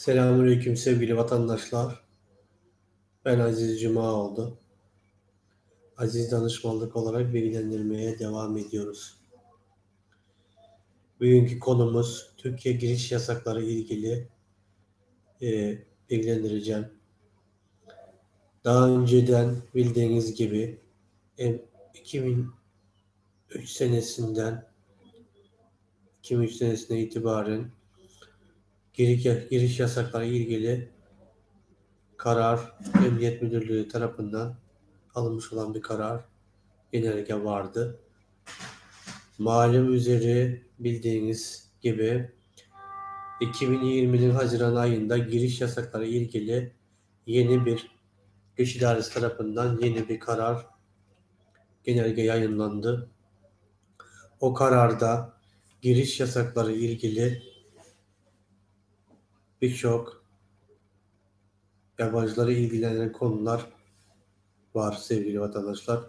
Selamünaleyküm sevgili vatandaşlar. Ben Aziz Cumaoğlu. Aziz danışmanlık olarak bilgilendirmeye devam ediyoruz. Bugünkü konumuz Türkiye giriş yasakları ilgili e, bilgilendireceğim. Daha önceden bildiğiniz gibi e, 2003 senesinden 2003 senesine itibaren giriş, giriş yasakları ilgili karar Emniyet Müdürlüğü tarafından alınmış olan bir karar genelge vardı. Malum üzere bildiğiniz gibi 2020'nin Haziran ayında giriş yasakları ilgili yeni bir Güç İdaresi tarafından yeni bir karar genelge yayınlandı. O kararda giriş yasakları ilgili birçok yabancıları ilgilendiren konular var sevgili vatandaşlar.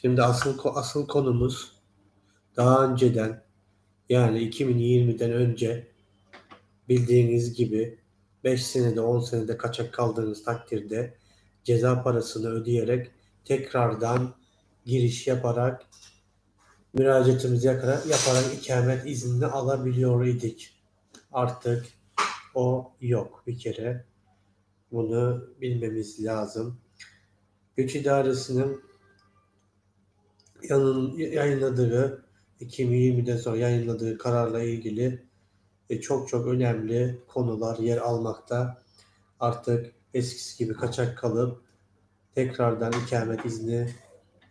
Şimdi asıl asıl konumuz daha önceden yani 2020'den önce bildiğiniz gibi 5 senede 10 senede kaçak kaldığınız takdirde ceza parasını ödeyerek tekrardan giriş yaparak müracaatımızı yaparak ikamet iznini alabiliyor idik. Artık o yok bir kere. Bunu bilmemiz lazım. Güç İdaresi'nin yanın, yayınladığı 2020'den sonra yayınladığı kararla ilgili e, çok çok önemli konular yer almakta. Artık eskisi gibi kaçak kalıp tekrardan ikamet izni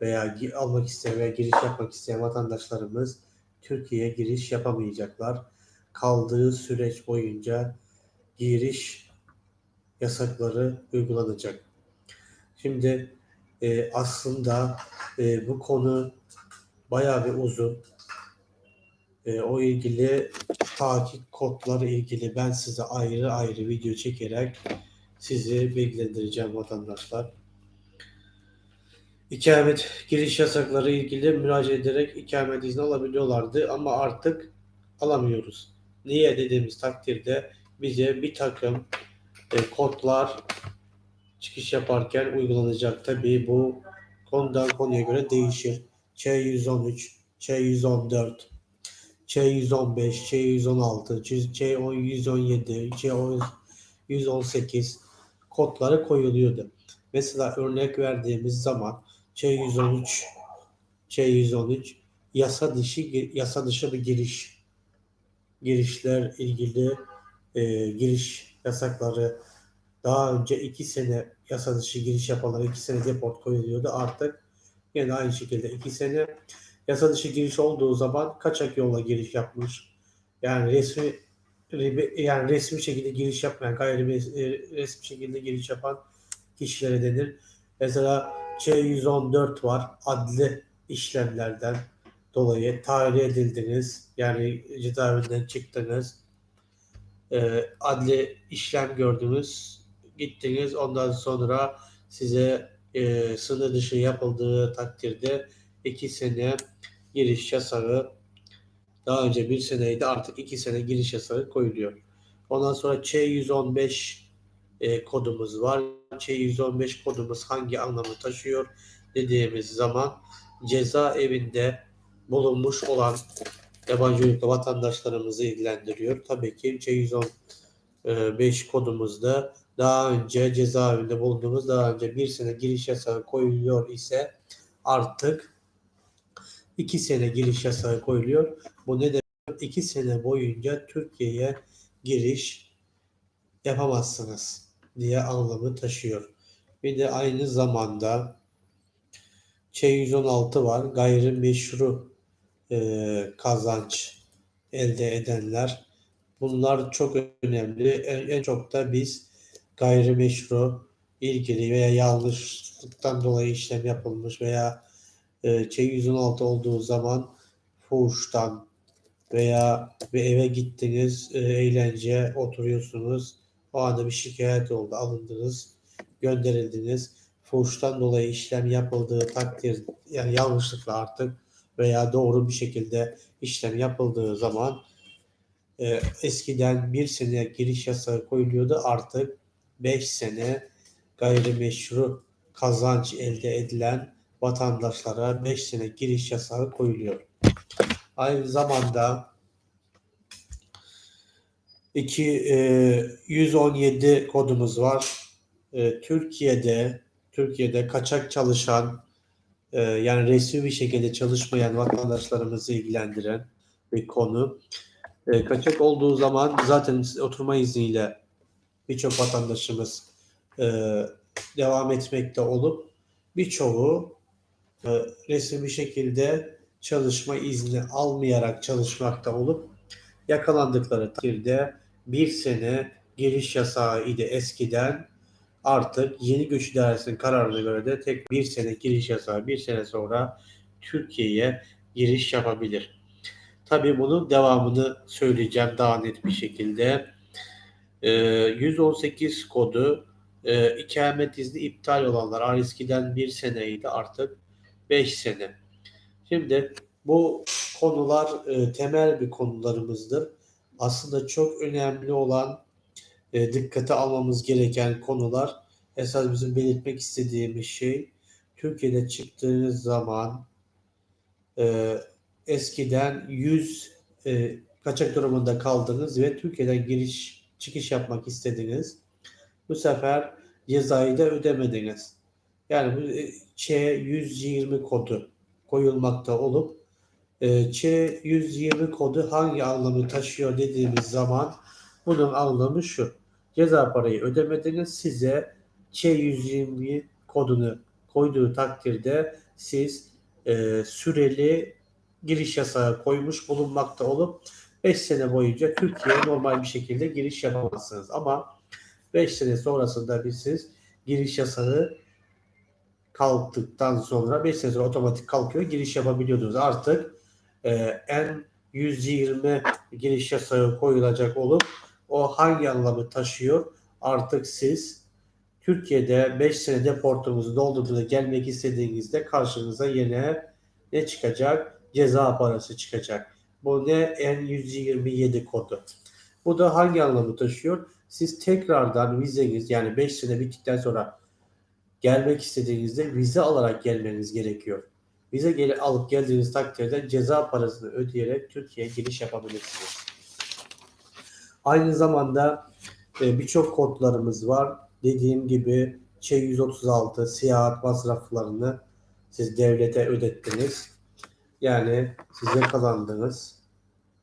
veya almak isteyen veya giriş yapmak isteyen vatandaşlarımız Türkiye'ye giriş yapamayacaklar. Kaldığı süreç boyunca giriş yasakları uygulanacak. Şimdi e, aslında e, bu konu bayağı bir uzun. E, o ilgili takip kodları ilgili ben size ayrı ayrı video çekerek sizi bilgilendireceğim vatandaşlar. İkamet giriş yasakları ilgili müracaat ederek ikamet izni alabiliyorlardı ama artık alamıyoruz. Niye dediğimiz takdirde bize bir takım e, kodlar çıkış yaparken uygulanacak. Tabii bu konudan konuya göre değişir. Ç113, Ç114, Ç115, Ç116, Ç117, Ç118 kodları koyuluyordu. Mesela örnek verdiğimiz zaman Ç113, Ç113 yasa dışı yasa dışı bir giriş girişler ilgili e, giriş yasakları daha önce iki sene yasa dışı giriş yapanlara iki sene deport koyuluyordu. Artık yine aynı şekilde iki sene yasa dışı giriş olduğu zaman kaçak yolla giriş yapmış. Yani resmi yani resmi şekilde giriş yapmayan, gayri resmi şekilde giriş yapan kişilere denir. Mesela C114 var. Adli işlemlerden dolayı tahliye edildiniz. Yani cezaevinden çıktınız e, adli işlem gördünüz, gittiniz ondan sonra size e, sınır dışı yapıldığı takdirde iki sene giriş yasağı daha önce bir seneydi artık iki sene giriş yasağı koyuluyor. Ondan sonra Ç115 e, kodumuz var. Ç115 kodumuz hangi anlamı taşıyor dediğimiz zaman cezaevinde bulunmuş olan yabancı ülke vatandaşlarımızı ilgilendiriyor. Tabii ki C115 kodumuzda daha önce cezaevinde bulunduğumuz daha önce bir sene giriş yasağı koyuluyor ise artık iki sene giriş yasağı koyuluyor. Bu ne demek? İki sene boyunca Türkiye'ye giriş yapamazsınız diye anlamı taşıyor. Bir de aynı zamanda Ç116 var. Gayrimeşru e, kazanç elde edenler. Bunlar çok önemli. En, en çok da biz gayrimeşru ilgili veya yanlışlıktan dolayı işlem yapılmış veya e, Ç116 olduğu zaman fuhuştan veya bir eve gittiniz, e, eğlence oturuyorsunuz. O anda bir şikayet oldu, alındınız, gönderildiniz. Fuhuştan dolayı işlem yapıldığı takdir, yani yanlışlıkla artık veya doğru bir şekilde işlem yapıldığı zaman e, eskiden bir sene giriş yasağı koyuluyordu artık 5 sene gayrimeşru kazanç elde edilen vatandaşlara 5 sene giriş yasağı koyuluyor. Aynı zamanda 2 e, 117 kodumuz var. E, Türkiye'de Türkiye'de kaçak çalışan e, yani resmi bir şekilde çalışmayan vatandaşlarımızı ilgilendiren bir konu. E, kaçak olduğu zaman zaten oturma izniyle birçok vatandaşımız e, devam etmekte olup birçoğu e, resmi şekilde çalışma izni almayarak çalışmakta olup yakalandıkları takdirde bir sene giriş yasağı idi eskiden artık yeni göç idaresinin kararına göre de tek bir sene giriş yasağı bir sene sonra Türkiye'ye giriş yapabilir. Tabii bunun devamını söyleyeceğim daha net bir şekilde. Ee, 118 kodu e, ikamet izni iptal olanlar eskiden bir seneydi artık 5 sene. Şimdi bu konular e, temel bir konularımızdır. Aslında çok önemli olan e, dikkate almamız gereken konular esas bizim belirtmek istediğimiz şey Türkiye'de çıktığınız zaman e, eskiden 100 e, kaçak durumunda kaldınız ve Türkiye'den giriş çıkış yapmak istediniz. Bu sefer cezayı da ödemediniz. Yani bu e, Ç120 kodu koyulmakta olup e, Ç120 kodu hangi anlamı taşıyor dediğimiz zaman bunun anlamı şu. Ceza parayı ödemediniz size Ç120 kodunu koyduğu takdirde siz e, süreli giriş yasağı koymuş bulunmakta olup 5 sene boyunca Türkiye'ye normal bir şekilde giriş yapamazsınız. Ama 5 sene sonrasında bir siz giriş yasağı kalktıktan sonra 5 sene sonra otomatik kalkıyor. Giriş yapabiliyordunuz. Artık e, en 120 giriş yasağı koyulacak olup o hangi anlamı taşıyor? Artık siz Türkiye'de 5 sene deportunuzu doldurduğunda gelmek istediğinizde karşınıza yine ne çıkacak? Ceza parası çıkacak. Bu ne? N127 kodu. Bu da hangi anlamı taşıyor? Siz tekrardan vizeniz yani 5 sene bittikten sonra gelmek istediğinizde vize alarak gelmeniz gerekiyor. Vize gel alıp geldiğiniz takdirde ceza parasını ödeyerek Türkiye'ye giriş yapabilirsiniz. Aynı zamanda e, birçok kodlarımız var. Dediğim gibi Ç136 seyahat masraflarını siz devlete ödettiniz. Yani size kazandınız.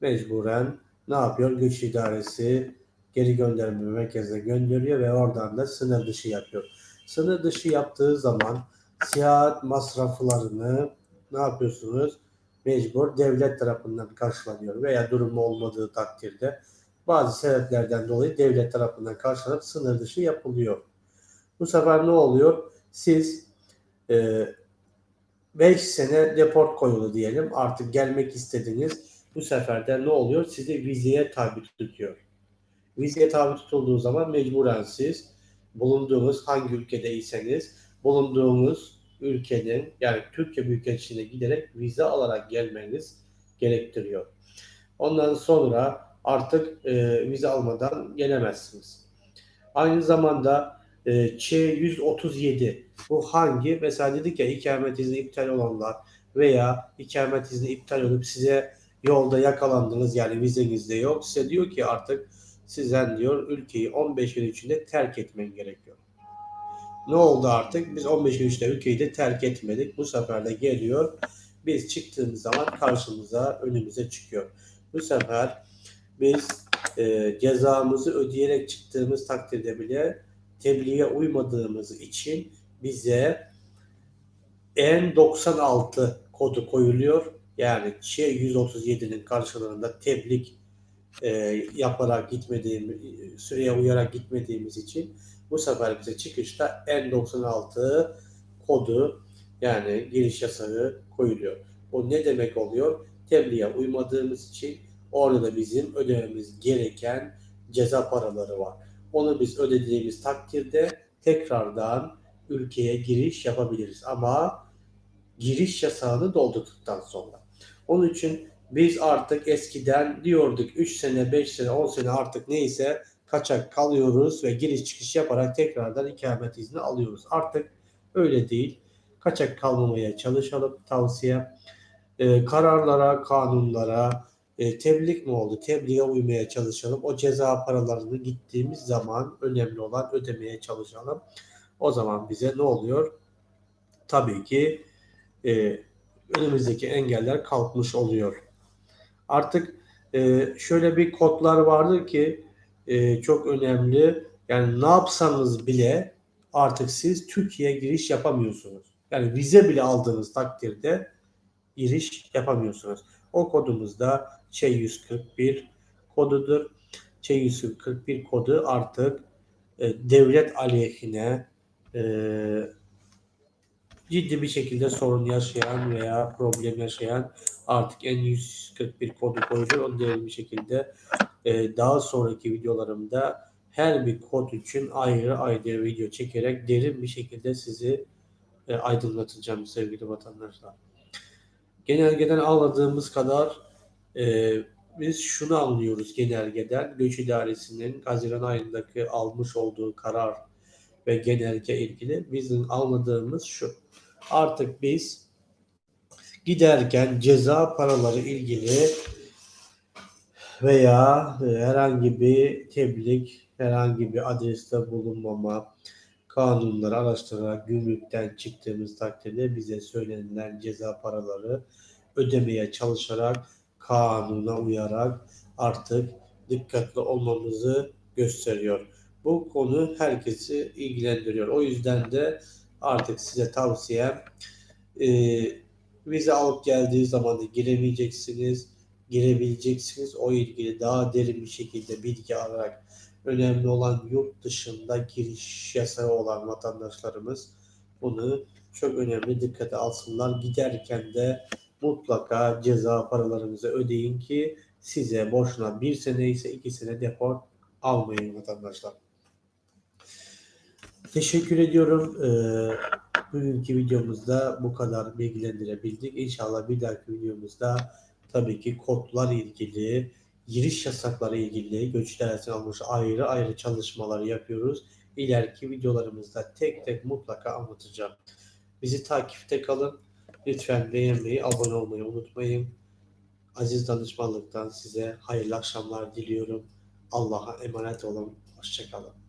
Mecburen ne yapıyor? Güç idaresi geri gönderme merkezine gönderiyor ve oradan da sınır dışı yapıyor. Sınır dışı yaptığı zaman seyahat masraflarını ne yapıyorsunuz? Mecbur devlet tarafından karşılanıyor veya durumu olmadığı takdirde bazı sebeplerden dolayı devlet tarafından karşılanıp sınır dışı yapılıyor. Bu sefer ne oluyor? Siz 5 e, sene deport koyulu diyelim. Artık gelmek istediniz. Bu sefer de ne oluyor? Sizi vizeye tabi tutuyor. Vizeye tabi tutulduğu zaman mecburen siz bulunduğunuz hangi ülkedeyseniz bulunduğunuz ülkenin yani Türkiye Büyükelçiliğine giderek vize alarak gelmeniz gerektiriyor. Ondan sonra artık e, vize almadan gelemezsiniz. Aynı zamanda e, Ç137 bu hangi? Mesela dedik ya ikamet izni iptal olanlar veya ikamet izni iptal olup size yolda yakalandınız yani vizeniz de yok. Size diyor ki artık sizden diyor ülkeyi 15 gün içinde terk etmen gerekiyor. Ne oldu artık? Biz 15 gün içinde ülkeyi de terk etmedik. Bu sefer de geliyor. Biz çıktığımız zaman karşımıza önümüze çıkıyor. Bu sefer biz e, cezamızı ödeyerek çıktığımız takdirde bile tebliğe uymadığımız için bize N96 kodu koyuluyor. Yani Ç137'nin karşılığında tebliğ e, yaparak gitmediğimiz, süreye uyarak gitmediğimiz için bu sefer bize çıkışta N96 kodu yani giriş yasağı koyuluyor. O ne demek oluyor? Tebliğe uymadığımız için orada da bizim ödememiz gereken ceza paraları var. Onu biz ödediğimiz takdirde tekrardan ülkeye giriş yapabiliriz. Ama giriş yasağını doldurduktan sonra. Onun için Biz artık eskiden diyorduk 3 sene, 5 sene, 10 sene artık neyse kaçak kalıyoruz ve giriş çıkış yaparak tekrardan ikamet izni alıyoruz. Artık öyle değil. Kaçak kalmamaya çalışalım tavsiye. Ee, kararlara, kanunlara, e, tebliğ mi oldu? Tebliğe uymaya çalışalım. O ceza paralarını gittiğimiz zaman önemli olan ödemeye çalışalım. O zaman bize ne oluyor? Tabii ki e, önümüzdeki engeller kalkmış oluyor. Artık e, şöyle bir kodlar vardır ki e, çok önemli. Yani ne yapsanız bile artık siz Türkiye'ye giriş yapamıyorsunuz. Yani vize bile aldığınız takdirde giriş yapamıyorsunuz. O kodumuz da Ç141 kodudur. Ç141 kodu artık e, devlet aleyhine e, ciddi bir şekilde sorun yaşayan veya problem yaşayan artık N141 kodu koydu. Onu derin bir şekilde e, daha sonraki videolarımda her bir kod için ayrı ayrı video çekerek derin bir şekilde sizi e, aydınlatacağım sevgili vatandaşlar. Genelgeden anladığımız kadar e, biz şunu anlıyoruz genelgeden. Göç İdaresi'nin Haziran ayındaki almış olduğu karar ve genelge ilgili bizim anladığımız şu. Artık biz giderken ceza paraları ilgili veya herhangi bir tebliğ, herhangi bir adreste bulunmama, kanunları araştırarak gümrükten çıktığımız takdirde bize söylenilen ceza paraları ödemeye çalışarak kanuna uyarak artık dikkatli olmamızı gösteriyor. Bu konu herkesi ilgilendiriyor. O yüzden de artık size tavsiyem e, vize alıp geldiği zaman da giremeyeceksiniz, girebileceksiniz. O ilgili daha derin bir şekilde bilgi alarak önemli olan yurt dışında giriş yasağı olan vatandaşlarımız bunu çok önemli dikkate alsınlar. Giderken de mutlaka ceza paralarınızı ödeyin ki size boşuna bir sene ise iki sene deport almayın vatandaşlar. Teşekkür ediyorum. Ee, bugünkü videomuzda bu kadar bilgilendirebildik. İnşallah bir dahaki videomuzda tabii ki kodlar ilgili, giriş yasakları ilgili göçler almış ayrı ayrı çalışmalar yapıyoruz. İleriki videolarımızda tek tek mutlaka anlatacağım. Bizi takipte kalın. Lütfen beğenmeyi, abone olmayı unutmayın. Aziz danışmanlıktan size hayırlı akşamlar diliyorum. Allah'a emanet olun. Hoşçakalın.